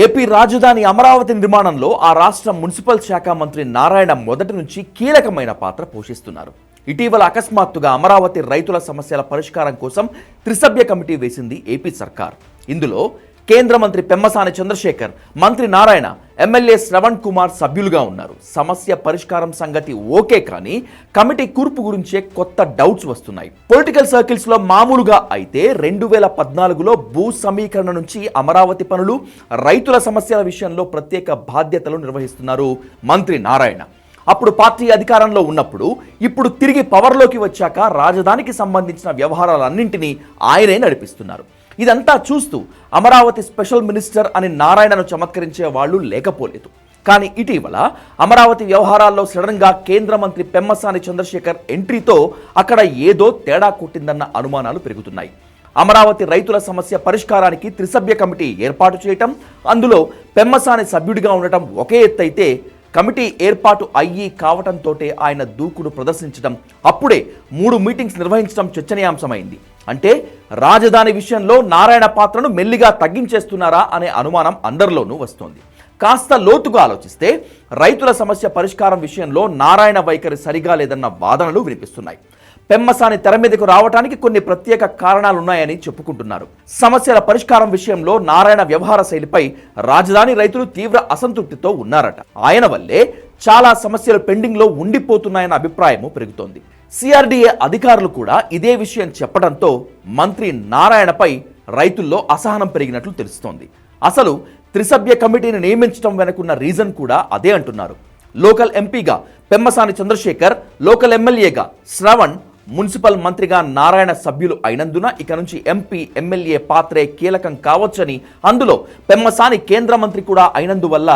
AP రాజధాని అమరావతి నిర్మాణంలో ఆ రాష్ట్ర మున్సిపల్ శాఖ మంత్రి నారాయణ మొదటి నుంచి కీలకమైన పాత్ర పోషిస్తున్నారు. ఇటీవల అకస్మాత్తుగా అమరావతి రైతుల సమస్యల పరిష్కారం కోసం త్రిసభ్య కమిటీ వేసింది ఏపీ సర్కార్. ఇందులో కేంద్ర మంత్రి పెమ్మసాని చంద్రశేఖర్ మంత్రి నారాయణ ఎమ్మెల్యే శ్రవణ్ కుమార్ సభ్యులుగా ఉన్నారు. సమస్య పరిష్కారం సంగతి ఓకే కానీ కమిటీ కూర్పు గురించే కొత్త డౌట్స్ వస్తున్నాయి. పొలిటికల్ సర్కిల్స్లో మామూలుగా అయితే రెండు వేల పద్నాలుగులో భూ సమీకరణ నుంచి అమరావతి పనులు రైతుల సమస్యల విషయంలో ప్రత్యేక బాధ్యతలు నిర్వహిస్తున్నారు మంత్రి నారాయణ. అప్పుడు పార్టీ అధికారంలో ఉన్నప్పుడు ఇప్పుడు తిరిగి పవర్లోకి వచ్చాక రాజధానికి సంబంధించిన వ్యవహారాలన్నింటినీ ఆయనే నడిపిస్తున్నారు. ఇదంతా చూస్తూ అమరావతి స్పెషల్ మినిస్టర్ అని నారాయణను చమత్కరించే వాళ్ళు లేకపోలేదు. కానీ ఇటీవల అమరావతి వ్యవహారాల్లో సడన్గా కేంద్ర మంత్రి పెమ్మసాని చంద్రశేఖర్ ఎంట్రీతో అక్కడ ఏదో తేడా కొట్టిందన్న అనుమానాలు పెరుగుతున్నాయి. అమరావతి రైతుల సమస్య పరిష్కారానికి త్రిసభ్య కమిటీ ఏర్పాటు చేయటం అందులో పెమ్మసాని సభ్యుడిగా ఉండటం ఒకే ఎత్తైతే కమిటీ ఏర్పాటు అయ్యి కావటంతోటే ఆయన దూకుడు ప్రదర్శించడం అప్పుడే మూడు మీటింగ్స్ నిర్వహించడం చర్చనీయాంశమైంది. అంటే రాజధాని విషయంలో నారాయణ పాత్రను మెల్లిగా తగ్గించేస్తున్నారా అనే అనుమానం అందరిలోనూ వస్తోంది. కాస్త లోతుగా ఆలోచిస్తే రైతుల సమస్య పరిష్కారం విషయంలో నారాయణ వైఖరి సరిగా లేదన్న వాదనలు వినిపిస్తున్నాయి. పెమ్మసాని తెర మీదకు రావడానికి కొన్ని ప్రత్యేక కారణాలున్నాయని చెప్పుకుంటున్నారు. సమస్యల పరిష్కారం విషయంలో నారాయణ వ్యవహార శైలిపై రాజధాని రైతులు తీవ్ర అసంతృప్తితో ఉన్నారట. ఆయన వల్లే చాలా సమస్యలు పెండింగ్లో ఉండిపోతున్నాయన్న అభిప్రాయము పెరుగుతోంది. సిఆర్డీఏ అధికారులు కూడా ఇదే విషయం చెప్పడంతో మంత్రి నారాయణపై రైతుల్లో అసహనం పెరిగినట్లు తెలుస్తోంది. అసలు త్రిసభ్య కమిటీని నియమించడం వెనుకున్న రీజన్ కూడా అదే అంటున్నారు. లోకల్ ఎంపీగా పెమ్మసాని చంద్రశేఖర్ లోకల్ ఎమ్మెల్యేగా శ్రవణ్ మున్సిపల్ మంత్రిగా నారాయణ సభ్యులు అయినందున ఇక నుంచి ఎంపీ ఎమ్మెల్యే పాత్రే కీలకం కావచ్చని అందులో పెమ్మసాని కేంద్ర మంత్రి కూడా అయినందువల్ల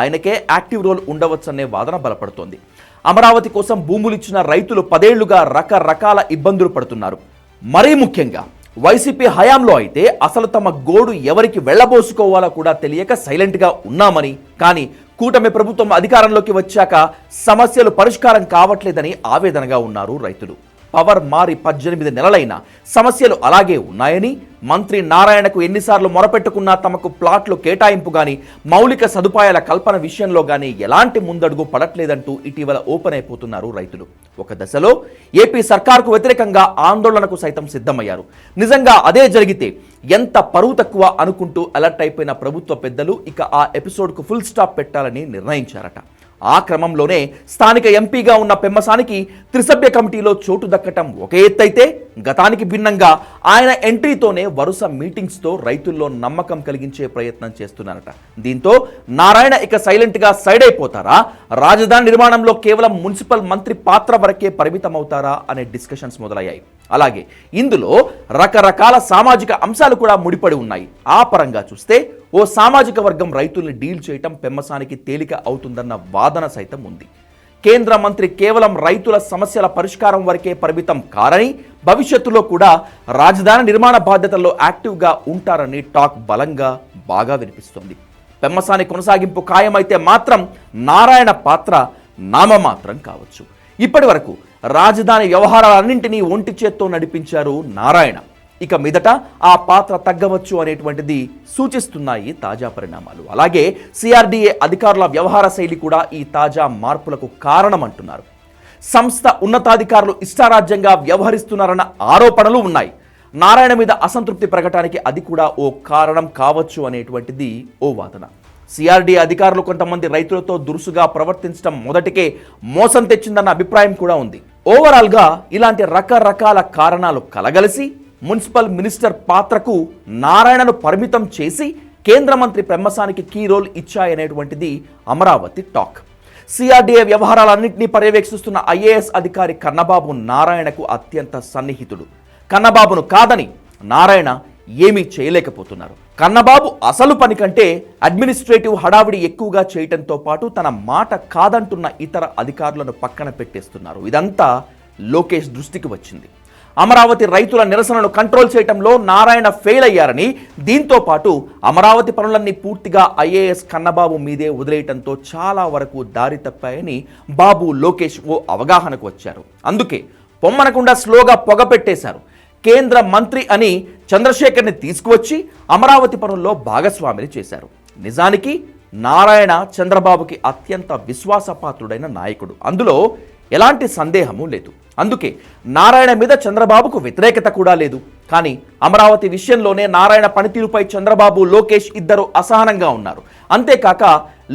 ఆయనకే యాక్టివ్ రోల్ ఉండవచ్చనే వాదన బలపడుతోంది. అమరావతి కోసం భూములు ఇచ్చిన రైతులు పదేళ్ళుగా రకరకాల ఇబ్బందులు పడుతున్నారు. మరీ ముఖ్యంగా వైసీపీ హయాంలో అయితే అసలు తమ గోడు ఎవరికి వెళ్ళబోసుకోవాలో కూడా తెలియక సైలెంట్గా ఉన్నామని కానీ కూటమి ప్రభుత్వం అధికారంలోకి వచ్చాక సమస్యలు పరిష్కారం కావట్లేదని ఆవేదనగా ఉన్నారు రైతులు. పవర్ మారి పద్దెనిమిది నెలలైనా సమస్యలు అలాగే ఉన్నాయని మంత్రి నారాయణకు ఎన్నిసార్లు మొరపెట్టుకున్నా తమకు ప్లాట్లు కేటాయింపు గాని మౌలిక సదుపాయాల కల్పన విషయంలో గాని ఎలాంటి ముందడుగు పడట్లేదంటూ ఇటీవల ఓపెన్ అయిపోతున్నారు రైతులు. ఒక దశలో ఏపీ సర్కార్కు వ్యతిరేకంగా ఆందోళనకు సైతం సిద్ధమయ్యారు. నిజంగా అదే జరిగితే ఎంత పరువు తక్కువ అనుకుంటూ అలర్ట్ అయిపోయిన ప్రభుత్వ పెద్దలు ఇక ఆ ఎపిసోడ్కు ఫుల్ స్టాప్ పెట్టాలని నిర్ణయించారట. ఆ క్రమంలోనే స్థానిక ఎంపీగా ఉన్న పెమ్మసానికి త్రిసభ్య కమిటీలో చోటు దక్కటం ఒక ఎత్తైతే గతానికి భిన్నంగా ఆయన ఎంట్రీతోనే వరుస మీటింగ్స్తో రైతుల్లో నమ్మకం కలిగించే ప్రయత్నం చేస్తున్నారట. దీంతో నారాయణ ఇక సైలెంట్గా సైడ్ అయిపోతారా? రాజధాని నిర్మాణంలో కేవలం మున్సిపల్ మంత్రి పాత్ర వరకే పరిమితమవుతారా? అనే డిస్కషన్స్ మొదలయ్యాయి. అలాగే ఇందులో రకరకాల సామాజిక అంశాలు కూడా ముడిపడి ఉన్నాయి. ఆ పరంగా చూస్తే ఓ సామాజిక వర్గం రైతుల్ని డీల్ చేయటం పెమ్మసానికి తేలిక అవుతుందన్న వాదన సైతం ఉంది. కేంద్ర మంత్రి కేవలం రైతుల సమస్యల పరిష్కారం వరకే పరిమితం కారని భవిష్యత్తులో కూడా రాజధాని నిర్మాణ బాధ్యతల్లో యాక్టివ్గా ఉంటారని టాక్ బలంగా బాగా వినిపిస్తుంది. పెమ్మసాని కొనసాగింపు ఖాయమైతే మాత్రం నారాయణ పాత్ర నామమాత్రం కావచ్చు. ఇప్పటి వరకు రాజధాని వ్యవహారాలన్నింటినీ ఒంటి చేత్తో నడిపించారు నారాయణ. ఇక మీదట ఆ పాత్ర తగ్గవచ్చు అనేటువంటిది సూచిస్తున్నాయి తాజా పరిణామాలు. అలాగే సిఆర్డీఏ అధికారుల వ్యవహార శైలి కూడా ఈ తాజా మార్పులకు కారణమంటున్నారు. సంస్థ ఉన్నతాధికారులు ఇష్టారాజ్యంగా వ్యవహరిస్తున్నారన్న ఆరోపణలు ఉన్నాయి. నారాయణ మీద అసంతృప్తి ప్రకటానికి అది కూడా ఓ కారణం కావచ్చు అనేటువంటిది ఓ వాదన. సిఆర్డీ అధికారులు కొంతమంది రైతులతో దురుసుగా ప్రవర్తించడం మొదటికే మోసం తెచ్చిందన్న అభిప్రాయం కూడా ఉంది. ఓవరాల్గా ఇలాంటి రకరకాల కారణాలు కలగలిసి మున్సిపల్ మినిస్టర్ పాత్రకు నారాయణను పరిమితం చేసి కేంద్ర మంత్రి పెమ్మసానికి కీ రోల్ ఇచ్చాయనేటువంటిది అమరావతి టాక్. సిఆర్డీఏ వ్యవహారాలన్నింటినీ పర్యవేక్షిస్తున్న ఐఏఎస్ అధికారి కన్నబాబు నారాయణకు అత్యంత సన్నిహితుడు. కన్నబాబును కాదని నారాయణ ఏమీ చేయలేకపోతున్నారు. కన్నబాబు అసలు పని కంటే అడ్మినిస్ట్రేటివ్ హడావిడి ఎక్కువగా చేయటంతో పాటు తన మాట కాదంటున్న ఇతర అధికారులను పక్కన పెట్టేస్తున్నారు. ఇదంతా లోకేష్ దృష్టికి వచ్చింది. అమరావతి రైతుల నిరసనను కంట్రోల్ చేయటంలో నారాయణ ఫెయిల్ అయ్యారని దీంతో పాటు అమరావతి పనులన్నీ పూర్తిగా ఐఏఎస్ కన్నబాబు మీదే వదిలేయటంతో చాలా వరకు దారి తప్పాయని బాబు లోకేష్ ఓ అవగాహనకు వచ్చారు. అందుకే పొమ్మనకుండా స్లోగా పొగ పెట్టేశారు. కేంద్ర మంత్రి అని చంద్రశేఖర్ని తీసుకువచ్చి అమరావతి పనుల్లో భాగస్వామిని చేశారు. నిజానికి నారాయణ చంద్రబాబుకి అత్యంత విశ్వాసపాత్రుడైన నాయకుడు. అందులో ఎలాంటి సందేహము లేదు. అందుకే నారాయణ మీద చంద్రబాబుకు వ్యతిరేకత కూడా లేదు. కానీ అమరావతి విషయంలోనే నారాయణ పనితీరుపై చంద్రబాబు లోకేష్ ఇద్దరు అసహనంగా ఉన్నారు. అంతేకాక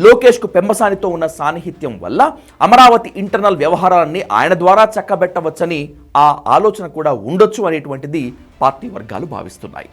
లోకేష్కు పెమ్మసానితో ఉన్న సాన్నిహిత్యం వల్ల అమరావతి ఇంటర్నల్ వ్యవహారాలన్నీ ఆయన ద్వారా చక్కబెట్టవచ్చని ఆ ఆలోచన కూడా ఉండొచ్చు అనేటువంటిది పార్టీ వర్గాలు భావిస్తున్నాయి.